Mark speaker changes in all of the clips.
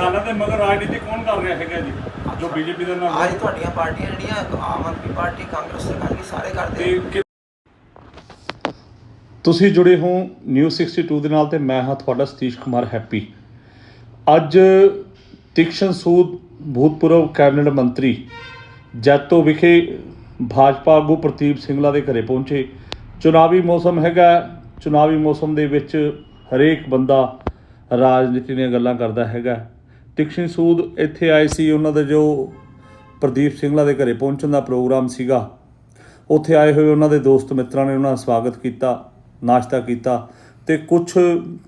Speaker 1: ਕਿਸਾਨਾਂ ਦੇ ਮਗਰ ਰਾਜਨੀਤੀ ਕੌਣ ਕਰ ਰਿਹਾ ਹੈਗਾ ਜੀ? ਜੋ ਬੀਜੇਪੀ ਦਾ ਨਾਮ
Speaker 2: ਅੱਜ ਤੁਹਾਡੀਆਂ ਪਾਰਟੀਆਂ ਜਿਹੜੀਆਂ ਆਮ ਆਦਮੀ ਪਾਰਟੀ ਕਾਂਗਰਸ ਅਕਾਲੀ ਸਾਰੇ ਕਰਦੇ
Speaker 1: ਤੇ
Speaker 3: ਤੁਸੀਂ ਜੁੜੇ ਹੋ ਨਿਊਜ਼ 62 ਦੇ ਨਾਲ ਤੇ ਮੈਂ ਹਾਂ ਤੁਹਾਡਾ ਸਤੀਸ਼ ਕੁਮਾਰ ਹੈਪੀ। ਅੱਜ ਤੀਕਸ਼ਣ ਸੂਦ ਭੂਤਪੂਰਵ ਕੈਬਨਿਟ ਮੰਤਰੀ ਜੈਤੋ ਵਿਖੇ ਭਾਜਪਾ ਆਗੂ ਪ੍ਰਦੀਪ ਸਿੰਘਲਾ ਦੇ ਘਰੇ ਪਹੁੰਚੇ। ਚੁਣਾਵੀ ਮੌਸਮ ਹੈਗਾ। ਚੁਣਾਵੀ ਮੌਸਮ ਦੇ ਵਿੱਚ ਹਰੇਕ ਬੰਦਾ ਰਾਜਨੀਤੀ ਦੀਆਂ ਗੱਲਾਂ ਕਰਦਾ ਹੈਗਾ। ਤੀਕਸ਼ਣ ਸੂਦ ਇੱਥੇ ਆਏ ਸੀ, ਉਹਨਾਂ ਦਾ ਜੋ ਪ੍ਰਦੀਪ ਸਿੰਘਲਾ ਦੇ ਘਰੇ ਪਹੁੰਚਣ ਦਾ ਪ੍ਰੋਗਰਾਮ ਸੀਗਾ। ਉੱਥੇ ਆਏ ਹੋਏ ਉਹਨਾਂ ਦੇ ਦੋਸਤ ਮਿੱਤਰਾਂ ਨੇ ਉਹਨਾਂ ਦਾ ਸਵਾਗਤ ਕੀਤਾ, ਨਾਸ਼ਤਾ ਕੀਤਾ ਤੇ ਕੁਝ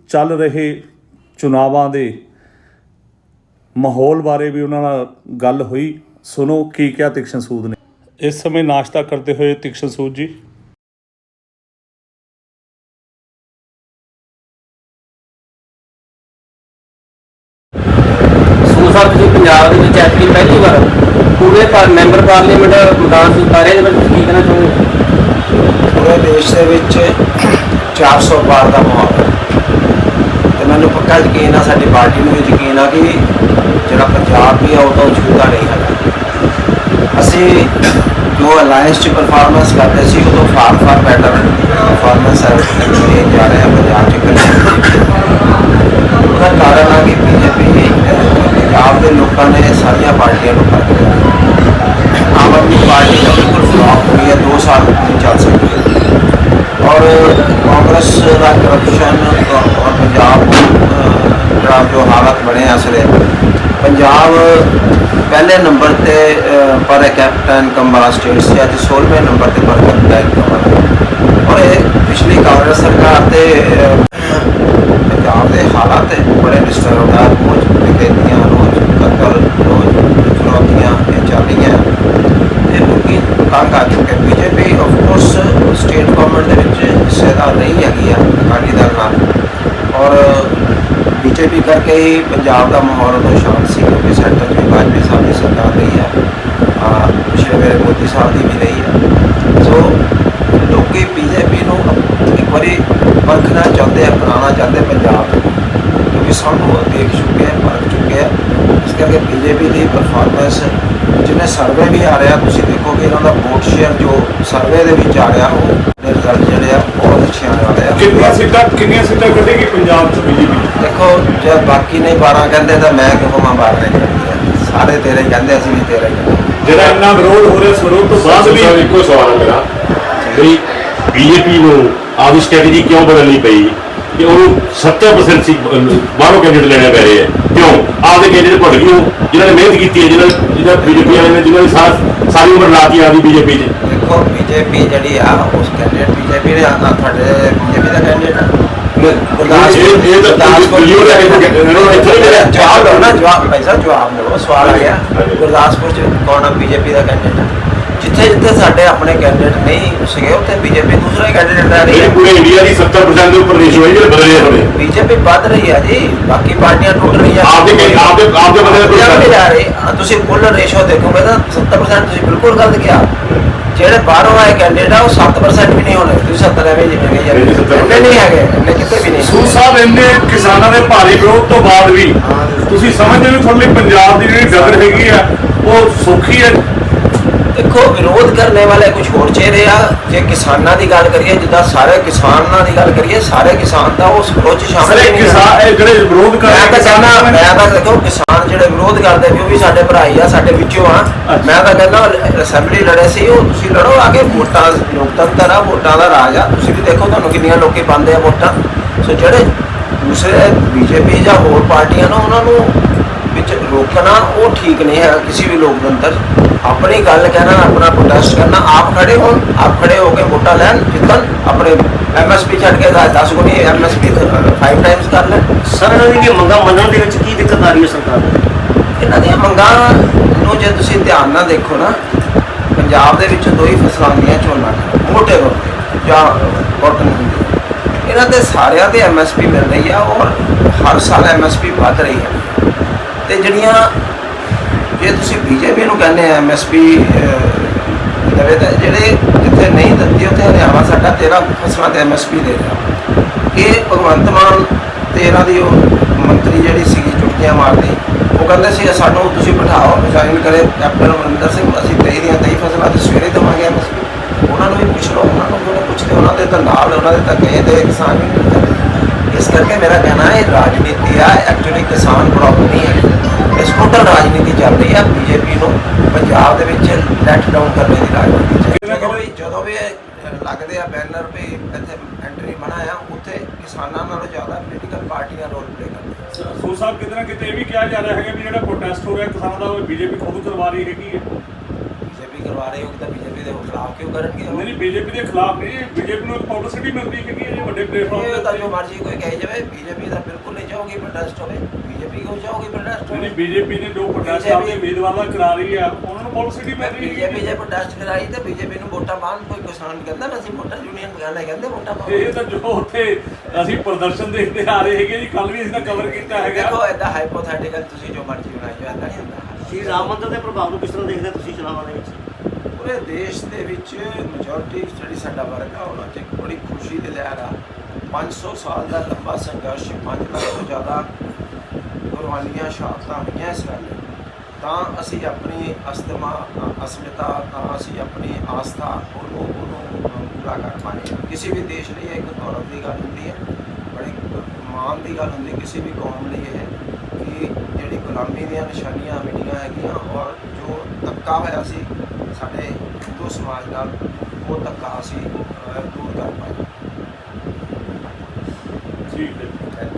Speaker 3: ਚੱਲ ਰਹੇ ਚੁਣਾਵਾਂ ਦੇ ਮਾਹੌਲ ਬਾਰੇ ਵੀ ਉਹਨਾਂ ਨਾਲ ਗੱਲ ਹੋਈ। ਸੁਣੋ ਕੀ ਕਿਹਾ ਤਿਕਸ਼ਨ ਸੂਦ ਨੇ। ਇਸ ਸਮੇਂ ਨਾਸ਼ਤਾ ਕਰਦੇ ਹੋਏ ਤਿਕਸ਼ਨ ਸੂਦ ਜੀ।
Speaker 4: ਪੰਜਾਬ ਦੇ ਵਿੱਚ ਐਤਕੀ ਪਹਿਲੀ ਵਾਰ ਪੂਰੇ ਪਰ ਮੈਂਬਰ ਪਾਰਲੀਮੈਂਟ ਮੈਦਾਨ ਚ ਉਤਾਰੇ ਦੇ ਵਿੱਚ ਕੀ ਕਹਿਣਾ ਚਾਹੋਗੇ?
Speaker 2: ਪੂਰੇ ਦੇਸ਼ ਦੇ ਵਿੱਚ 400 ਬਾਰ ਦਾ ਮਾਹੌਲ ਹੈ। ਤੇ ਮੈਨੂੰ ਪੱਕਾ ਯਕੀਨ ਆ, ਸਾਡੀ ਪਾਰਟੀ ਨੂੰ ਵੀ ਯਕੀਨ ਆ ਕਿ ਜਿਹੜਾ ਪੰਜਾਬ ਵੀ ਆ, ਉਹ ਤਾਂ ਛੂਤਾ ਨਹੀਂ ਹੈਗਾ। ਅਸੀਂ ਜੋ ਅਲਾਈਅੰਸ ਚ ਪਰਫਾਰਮੈਂਸ ਕਰਦੇ ਸੀ ਉਹ ਤੋਂ ਫਾਰ ਫਾਰ ਬੈਟਰ ਪਰਫਾਰਮੈਂਸ ਹੈ ਜਾ ਰਹੇ ਆ ਪੰਜਾਬ ਚ ਉਹਦਾ ਕਾਰਨ ਆ ਕਿ ਬੀਜੇਪੀ ਪੰਜਾਬ ਦੇ ਲੋਕਾਂ ਨੇ ਸਾਰੀਆਂ ਪਾਰਟੀਆਂ ਨੂੰ ਫ਼ਰਕ ਲਿਆ ਆਮ ਆਦਮੀ ਪਾਰਟੀ ਦਾ ਬਿਲਕੁਲ ਫਲॉप ਹੋ ਗਿਆ 2 ਸਾਲ ਨਹੀਂ ਚੱਲ ਸਕਦੀ ਔਰ ਕਾਂਗਰਸ ਦਾ ਕਰਪਸ਼ਨ ਔਰ ਪੰਜਾਬ ਅਹ, ਦਾ ਜੋ ਹਾਲਤ ਬਣੇ ਅਸਲੇ ਪੰਜਾਬ ਪਹਿਲੇ ਨੰਬਰ ਤੇ ਅਹ, ਪਰ ਕੈਪਟਨ ਇਨਕਮ ਵਾਲਾ ਸਟੇਟ ਸੀ ਅੱਜ 16ਵੇਂ ਨੰਬਰ ਤੇ ਪਰ ਕੈਪਟਨ ਇਨਕਮ ਵਾਲਾ ਔਰ ਇਹ ਪਿਛਲੀ ਕਾਂਗਰਸ ਸਰਕਾਰ ਦੇ ਪੰਜਾਬ ਦੇ ਹਾਲਾਤ ਬੜੇ ਡਿਸਟਰਬ ਹੁੰਦਾ ਰੋਜ਼ ਡਕੈਤੀਆਂ ਰੋਜ਼ ਕਤਲ ਰੋਜ਼ ਚੁਣੌਤੀਆਂ ਇਹ ਚੱਲ ਰਹੀਆਂ। ਤੇ ਲੋਕੀ ਤੰਗ ਆ ਚੁੱਕੇ। BJP of course state government ਦੇ ਵਿੱਚ ਹਿੱਸੇਦਾਰ ਨਹੀਂ ਹੈਗੀ ਆ ਅਕਾਲੀ ਦਲ ਨਾਲ। ਬੀਜੇਪੀ ਕਰਕੇ ਹੀ ਪੰਜਾਬ ਦਾ ਮਾਹੌਲ ਉਦੋਂ ਸ਼ਾਂਤ ਸੀ ਕਿਉਂਕਿ ਸੈਂਟਰ ਦੀ ਵੀ ਵਾਜਪੇਈ ਸਾਹਿਬ ਦੀ ਸਰਕਾਰ ਰਹੀ ਹੈ ਆ। ਪਿਛਲੇ ਵੇਲੇ ਮੋਦੀ ਸਾਹਿਬ ਦੀ ਵੀ ਰਹੀ ਹੈ ਸੋ ਲੋਕੀ ਬੀਜੇਪੀ ਨੂੰ ਇੱਕ ਵਾਰੀ ਪਰਖਣਾ ਚਾਹੁੰਦੇ ਆ, ਬਣਾਉਣਾ ਚਾਹੁੰਦੇ ਪੰਜਾਬ। ਕਿਉਂਕਿ ਸਾਨੂੰ ਉਹ ਦੇਖ ਚੁੱਕੇ ਆ ਪਰਖ ਚੁੱਕੇ ਆ ਇਸ ਕਰਕੇ ਬੀਜੇਪੀ ਦੀ ਪਰਫਾਰਮੈਂਸ ਜਿਵੇਂ ਸਰਵੇ ਵੀ ਆ ਰਿਹਾ, ਤੁਸੀਂ ਦੇਖੋਗੇ ਇਹਨਾਂ ਦਾ ਵੋਟ ਸ਼ੇਅਰ ਜੋ ਸਰਵੇ ਦੇ ਵਿੱਚ ਆ ਰਿਹਾ, ਉਹ ਰਿਜ਼ਲਟ ਜਿਹੜੇ ਆ ਬਹੁਤ ਅੱਛੇ ਆਉਣ ਵਾਲੇ ਆ।
Speaker 1: ਕਿੰਨੀਆਂ ਸੀਟਾਂ ਕਿੰਨੀਆਂ ਸੀਟਾਂ ਕੱਢੇਗੀ ਪੰਜਾਬ ਚ ਬੀਜੇਪੀ
Speaker 2: ਦੇਖੋ ਜੇ ਬਾਕੀ ਨਹੀਂ 12 ਕਹਿੰਦੇ ਤਾਂ ਮੈਂ ਕਿਉਂ ਕਹਾਂ 12 ਨਹੀਂ ਕਹਿੰਦੇ? ਸਾਰੇ ਤੇਰੇ ਕਹਿੰਦੇ ਅਸੀਂ ਵੀ ਤੇਰੇ
Speaker 1: ਜਿਹੜਾ ਇੰਨਾ ਵਿਰੋਧ ਹੋ ਰਿਹਾ ਵਿਰੋਧ ਤੋਂ ਬਾਅਦ ਵੀ
Speaker 5: ਇੱਕੋ ਸਵਾਲ ਹੈ ਮੇਰਾ। ਵੀ ਬੀਜੇਪੀ ਨੂੰ ਆਪਦੀ ਸਟ੍ਰੈਟਜੀ ਕਿਉਂ ਬਦਲਣੀ ਪਈ? ਕਿ ਉਹਨੂੰ 70% ਸੀ ਬਾਹਰੋਂ ਕੈਂਡੀਡੇਟ ਲੈਣੇ ਪੈ ਰਹੇ ਆ। ਕਿਉਂ? ਆਪਦੇ ਕੈਂਡੀਡੇਟ ਭੁੱਲ ਗਏ ਜਿਨ੍ਹਾਂ ਨੇ ਮਿਹਨਤ ਕੀਤੀ ਹੈ ਜਿਹਨਾਂ ਜਿਹਨਾਂ ਬੀਜੇਪੀ ਵਾਲੇ ਨੇ ਜਿਨ੍ਹਾਂ ਨੇ ਸਾਰ ਸਾਰੀ ਉਮਰ ਲਾਤੀ ਆਪਦੀ ਬੀਜੇਪੀ 'ਚ।
Speaker 2: ਦੇਖੋ ਬੀਜੇਪੀ ਜਿਹੜੀ ਆ ਉਸ ਕੈਂਡੀਡੇਟ ਬੀਜੇਪੀ ਨੇ ਆਣਾ ਤੁਹਾਡੇ ਬੀਜੇਪੀ ਦਾ ਕੈਂਡੀਡੇਟ
Speaker 5: ਇਹ- ਇਹ ਤਾਂ ਵੀਡੀਓ ਲੈ ਕੇ ਇਹਨਾਂ ਇੱਥੇ ਮਿਲਿਆ।
Speaker 2: ਜਵਾਬ ਦਿਓ ਨਾ ਜਵਾਬ ਭਾਈ ਸਾਹਿਬ ਜਵਾਬ ਦਿਓ। ਸਵਾਲ ਆ ਗਿਆ। ਗੁਰਦਾਸਪੁਰ ਚ ਕੌਣ ਆ? ਬੀਜੇਪੀ ਦਾ ਕੈਂਡੀਡੇਟ ਜਿੱਥੇ ਜਿੱਥੇ ਸਾਡੇ ਆਪਣੇ ਕੈਂਡੀਡੇਟ ਨਹੀਂ ਸੀਗੇ ਉੱਥੇ ਬੀਜੇਪੀ ਦੂਸਰਾ ਕੈਂਡੀਡੇਟ ਆ ਰਹੀ ਹੈ।
Speaker 5: ਪੂਰੇ ਇੰਡੀਆ ਦੀ 70% ਦੇ ਉੱਪਰ ਰੇਸ਼ੋ ਹੈ ਜਿਹੜੇ ਬਦਲੇ ਹੋਣੇ।
Speaker 2: ਬੀਜੇਪੀ ਵੱਧ ਰਹੀ ਹੈ ਜੀ। ਬਾਕੀ ਪਾਰਟੀਆਂ ਟੁੱਟ ਰਹੀਆਂ।
Speaker 5: ਆਪਦੇ ਆਪਦੇ ਆਪਦੇ ਬੰਦੇ ਦਾ ਕੋਈ।
Speaker 2: ਜਾ ਰਹੀ ਤੁਸੀਂ ਕੁੱਲ ਰੇਸ਼ੋ ਦੇਖੋਗੇ ਤਾਂ 70% ਤੁਸੀਂ ਬਿਲਕੁਲ ਗਲਤ ਕਿਹਾ। ਜਿਹੜੇ ਬਾਹਰੋਂ ਆਏ ਕੈਂਡੀਡੇਟ ਆ ਉਹ 7% ਵੀ ਨਹੀਂ ਹੋਣੇ ਤੁਸੀਂ 70 ਐਵੇਂ ਜਿਵੇਂ ਗਏ ਯਾਰ
Speaker 5: ਨਹੀਂ, 70%
Speaker 2: ਇੰਨੇ ਨਹੀਂ ਹੈਗੇ ਇੰਨੇ ਕਿਤੇ ਵੀ ਨਹੀਂ।
Speaker 1: ਸੂਰ ਸਾਹਿਬ ਇੰਨੇ ਕਿਸਾਨਾਂ ਦੇ ਭਾਰੀ ਵਿਰੋਧ ਤੋਂ ਬਾਅਦ ਵੀ ਤੁਸੀਂ ਸਮਝਦੇ ਹੋ ਤੁਹਾਡੇ ਲਈ ਪੰਜਾਬ ਦੀ ਜਿਹੜੀ ਡਗਰ ਹੈਗੀ ਆ ਉਹ ਸੌਖੀ ਹੈ?
Speaker 2: ਦੇਖੋ ਵਿਰੋਧ ਕਰਨੇ ਵਾਲੇ ਕੁਝ ਹੋਰ ਚਿਹਰੇ ਆ। ਜੇ ਕਿਸਾਨਾਂ ਦੀ ਗੱਲ ਕਰੀਏ ਜਿੱਦਾਂ ਸਾਰੇ ਕਿਸਾਨਾਂ ਦੀ ਗੱਲ ਕਰੀਏ ਸਾਰੇ ਕਿਸਾਨ ਤਾਂ ਉਸ ਵਿਰੋਧ ਚ ਸ਼ਾਮਲ
Speaker 1: ਸਾਰੇ
Speaker 2: ਹੀ ਨਹੀਂ ਆ।
Speaker 1: ਕਿਸਾਨ ਇਹ ਜਿਹੜੇ ਵਿਰੋਧ ਕਰ
Speaker 2: ਮੈਂ ਤਾਂ ਮੈਂ ਤਾਂ ਦੇਖੋ ਕਿਸਾਨ ਜਿਹੜੇ ਵਿਰੋਧ ਕਰਦੇ ਵੀ ਉਹ ਵੀ ਸਾਡੇ ਭਰਾ ਹੀ ਆ ਸਾਡੇ ਵਿੱਚੋਂ ਆ। ਮੈਂ ਤਾਂ ਕਹਿੰਦਾ ਅਸੈਂਬਲੀ ਲੜੇ ਸੀ ਉਹ ਤੁਸੀਂ ਲੜੋ ਆਗੇ ਵੋਟਾਂ ਲੋਕਤੰਤਰ ਆ ਵੋਟਾਂ ਦਾ ਰਾਜ ਆ। ਤੁਸੀਂ ਵੀ ਦੇਖੋ ਤੁਹਾਨੂੰ ਕਿੰਨੀਆਂ ਲੋਕੀ ਪਾਉਂਦੇ ਆ ਵੋਟਾਂ। ਸੋ ਜਿਹੜੇ ਦੂਸਰੇ ਬੀਜੇਪੀ ਜਾਂ ਹੋਰ ਪਾਰਟੀਆਂ ਨੇ ਉਹਨਾਂ ਨੂੰ ਵਿੱਚ ਰੋਕਣਾ ਉਹ ਠੀਕ ਨਹੀਂ ਹੈ ਕਿਸੇ ਵੀ ਲੋਕਤੰਤਰ। ਆਪਣੀ ਗੱਲ ਕਹਿਣਾ ਆਪਣਾ ਪ੍ਰੋਟੈਸਟ ਕਰਨਾ ਆਪ ਖੜੇ ਹੋਣ ਆਪ ਖੜੇ ਹੋ ਕੇ ਵੋਟਾਂ ਲੈਣ ਜਿੱਤਣ ਆਪਣੇ ਐਮਐਸਪੀ ਛੱਡ ਕੇ 10 ਗੁਣੀ ਐਮਐਸਪੀ 5 ਟਾਈਮਸ ਕਰ ਲੈਣ
Speaker 4: ਸਰ ਇਹਨਾਂ ਦੀਆਂ ਮੰਗਾਂ ਮੰਨਣ ਦੇ ਵਿੱਚ ਕੀ ਦਿੱਕਤ ਰਹੀ ਹੈ ਸਰਕਾਰ
Speaker 2: ਇਹਨਾਂ ਦੀਆਂ ਮੰਗਾਂ ਨੂੰ ਜੇ ਤੁਸੀਂ ਧਿਆਨ ਨਾਲ ਦੇਖੋ ਨਾ, ਪੰਜਾਬ ਦੇ ਵਿੱਚ ਦੋ ਹੀ ਫਸਲਾਂ ਆਉਂਦੀਆਂ ਝੋਨਾ ਮੋਟੇ ਤੌਰ ਤੇ ਜਾਂ ਕਾਟਨ ਹੁੰਦੀ। ਇਹਨਾਂ ਦੇ ਸਾਰਿਆਂ ਦੇ ਐਮਐਸਪੀ ਮਿਲ ਰਹੀ ਆ, ਔਰ ਹਰ ਸਾਲ ਐਮਐਸਪੀ ਵੱਧ ਰਹੀ ਹੈ ਤੇ ਜਿਹੜੀਆਂ, ਜੇ ਤੁਸੀਂ ਬੀਜੇਪੀ ਨੂੰ ਕਹਿੰਦੇ ਆ ਐਮਐਸਪੀ ਦਵੇ ਤਾਂ ਜਿਹੜੇ ਜਿੱਥੇ ਨਹੀਂ ਦਿੰਦੀ ਉੱਥੇ ਹਰਿਆਣਾ ਸਾਡਾ 13 ਫਸਲਾਂ ਤੇ ਐਮਐਸਪੀ ਦੇ ਰਿਹਾ। ਇਹ ਭਗਵੰਤ ਮਾਨ ਤੇ ਇਹਨਾਂ ਦੀ ਉਹ ਮੰਤਰੀ ਜਿਹੜੀ ਸੀਗੀ ਚੁਟਕੀਆਂ ਮਾਰਦੀ, ਉਹ ਕਹਿੰਦੇ ਸੀ, ਸਾਨੂੰ ਤੁਸੀਂ ਬਿਠਾਓ ਜੁਆਇਨ ਕਰੇ ਕੈਪਟਨ ਅਮਰਿੰਦਰ ਸਿੰਘ, ਅਸੀਂ 23 ਦੀਆਂ 23 ਫਸਲਾਂ ਤੇ ਸਵੇਰੇ ਦੇਵਾਂਗੇ ਉਹਨਾਂ ਨੂੰ ਵੀ ਪੁੱਛ ਲਓ, ਉਹਨਾਂ ਨੂੰ ਕਿਉਂ ਨਹੀਂ ਪੁੱਛਦੇ? ਉਹਨਾਂ ਦੇ ਤਾਂ ਨਾਲ, ਉਹਨਾਂ ਦੇ ਤਾਂ ਗਏ ਤੇ ਕਿਸਾਨ ਵੀ ਇਸ ਕਰਕੇ ਮੇਰਾ ਕਹਿਣਾ ਹੈ ਰਾਜਨੀਤੀ ਆ ਐਕਚੁਅਲੀ ਕਿਸਾਨ ਪ੍ਰੋਬਲਮ ਨਹੀਂ ਹੈ। ਇਸ ਟੋਟਲ ਰਾਜਨੀਤੀ ਚੱਲ ਰਹੀ ਹੈ ਬੀਜੇਪੀ ਨੂੰ ਪੰਜਾਬ ਦੇ ਵਿੱਚ ਲੈਟ ਡਾਊਨ ਕਰਨ ਦੀ ਰਾਜਨੀਤੀ ਜਦੋਂ ਵੀ ਲੱਗਦੇ ਆ ਬੈਨਰ ਵੀ ਇੱਥੇ ਐਂਟਰੀ ਬਣਾਇਆ, ਉੱਥੇ ਕਿਸਾਨਾਂ ਨਾਲੋਂ ਜ਼ਿਆਦਾ ਪੋਲੀਟੀਕਲ ਪਾਰਟੀਆਂ ਰੋਲ
Speaker 1: ਸੋ ਸਾਹਿਬ ਕਿਤੇ ਨਾ ਕਿਤੇ ਇਹ ਵੀ ਕਿਹਾ ਜਾ ਰਿਹਾ ਹੈਗਾ ਵੀ ਜਿਹੜਾ ਪ੍ਰੋਟੈਸਟ ਹੋ ਰਿਹਾ ਕਿਸਾਨਾਂ ਦਾ, ਉਹ ਬੀਜੇਪੀ ਖੁਦ ਕਰਵਾ ਰਹੀ ਹੈਗੀ ਹੈ।
Speaker 2: ਬੀਜੇਪੀ ਕਰਵਾ ਰਹੀ ਹੋਗੀ ਤਾਂ ਬੀਜੇਪੀ ਦੇ ਖਿਲਾਫ ਕਿਉਂ ਕਰਨਗੇ? ਉਹ?
Speaker 1: ਨਹੀਂ ਨਹੀਂ ਬੀਜੇਪੀ ਦੇ ਖਿਲਾਫ ਨਹੀਂ ਬੀਜੇਪੀ ਨੂੰ ਪਬਲਿਸਿਟੀ ਮਿਲਦੀ ਹੈਗੀ ਹੈ ਜੀ ਵੱਡੇ
Speaker 2: ਇਹ
Speaker 1: ਪਲੇਟਫਾਰਮ
Speaker 2: ਤਾਂ ਜੋ ਮਰਜ਼ੀ ਕੋਈ ਕਹੀ ਜਾਵੇ ਬੀਜੇਪੀ ਦਾ ਬਿਲਕੁਲ ਨਹੀਂ ਚਾਹੂਗੀ ਪ੍ਰੋਟੈਸਟ ਹੋਵੇ। ਬੀਜੇਪੀ ਕਿਉਂ ਚਾਹੂਗੀ ਪ੍ਰੋਟੈਸਟ
Speaker 1: ਨਹੀਂ
Speaker 2: ਹੋਵੇ?
Speaker 1: ਬੀਜੇਪੀ ਨੇ ਜੋ ਪ੍ਰੋਟੈਸਟ
Speaker 2: BJP
Speaker 1: ਆਪਣੇ ਉਮੀਦਵਾਰ ਦਾ ਕਰਾ ਰਹੀ ਆ ਉਹਨਾਂ ਨੂੰ ਪਬਲਿਸਿਟੀ ਮਿਲ ਰਹੀ
Speaker 2: ਬੀਜੇਪੀ
Speaker 1: ਹੈ
Speaker 2: ਜੇ ਪ੍ਰੋਟੈਸਟ ਕਰਾਈ ਤੇ ਬੀਜੇਪੀ ਨੂੰ ਵੋਟਾਂ ਪਾਉਣ ਕੋਈ ਕਿਸਾਨ ਕਹਿੰਦਾ ਨਾ ਅਸੀਂ ਵੋਟਾਂ ਯੂਨੀਅਨ ਬਗਾਨੇ ਕਹਿੰਦੇ ਵੋਟਾਂ ਪਾਉਣ
Speaker 1: ਇਹ ਤਾਂ ਜੋ ਉੱਥੇ ਅਸੀਂ ਪ੍ਰਦਰਸ਼ਨ ਦੇਖਦੇ ਆ ਰਹੇ ਹੈਗੇ ਜੀ ਕੱਲ ਵੀ ਅਸੀਂ ਤਾਂ ਕਵਰ ਕੀਤਾ ਹੈਗਾ।
Speaker 2: ਦੇਖੋ ਐਦਾਂ ਹਾਈਪੋਥੈਟੀਕਲ ਤੁਸੀਂ ਜੋ ਮਰਜ਼ੀ ਬਣਾਈ ਜਾਓ ਐਦਾਂ ਨਹੀਂ ਹੁੰਦਾ।
Speaker 6: ਸ਼੍ਰੀ ਰਾਮ ਮੰਦਿਰ ਦੇ ਪ੍ਰਭਾਵ ਨੂੰ ਕਿਸ ਤਰ੍ਹਾਂ ਦੇਖਦੇ ਹੋ ਤੁਸੀਂ ਚੁਣਾਵਾਂ ਦੇ ਵਿੱਚ?
Speaker 2: ਪੂਰੇ ਦੇਸ਼ ਦੇ ਵਿੱਚ ਮੈਜੋਰਟੀ ਜਿਹੜੀ ਸਾਡਾ ਵਰਗ ਆ, ਉਹਨਾਂ 'ਚ ਇੱਕ ਬੜੀ ਖੁਸ਼ੀ ਦੀ ਲਹਿਰ ਆ 500 ਸਾਲ ਦਾ ਲੰਬਾ ਸੰਘਰਸ਼ 5 ਲੱਖ ਤੋਂ ਜ਼ਿਆਦਾ ਕੁਰਬਾਨੀਆਂ, ਸ਼ਹਾਦਤਾਂ ਹੋਈਆਂ ਇਸ ਵੇਲੇ ਤਾਂ ਅਸੀਂ ਆਪਣੀ ਅਸਤਮਾ ਅਸਮਿਤਾ, ਤਾਂ ਅਸੀਂ ਆਪਣੀ ਆਸਥਾ ਉਹਨੂੰ ਉਹਨੂੰ ਪੂਰਾ ਕਰ ਪਾਏ ਹਾਂ। ਕਿਸੇ ਵੀ ਦੇਸ਼ ਲਈ ਇਹ ਇੱਕ ਗੌਰਵ ਦੀ ਗੱਲ ਹੁੰਦੀ ਹੈ, ਬੜੀ ਮਾਣ ਦੀ ਗੱਲ ਹੁੰਦੀ ਕਿਸੇ ਵੀ ਕੌਮ ਲਈ ਇਹ ਕਿ ਜਿਹੜੀ ਗੁਲਾਮੀ ਦੀਆਂ ਨਿਸ਼ਾਨੀਆਂ ਮਿਟੀਆਂ ਹੈਗੀਆਂ ਔਰ ਜੋ ਧੱਕਾ ਹੋਇਆ ਸੀ ਸਾਡੇ ਹਿੰਦੂ ਸਮਾਜ ਨਾਲ ਉਹ ਧੱਕਾ ਅਸੀਂ ਦੂਰ ਕਰ ਪਾਏ।
Speaker 1: ਠੀਕ ਹੈ।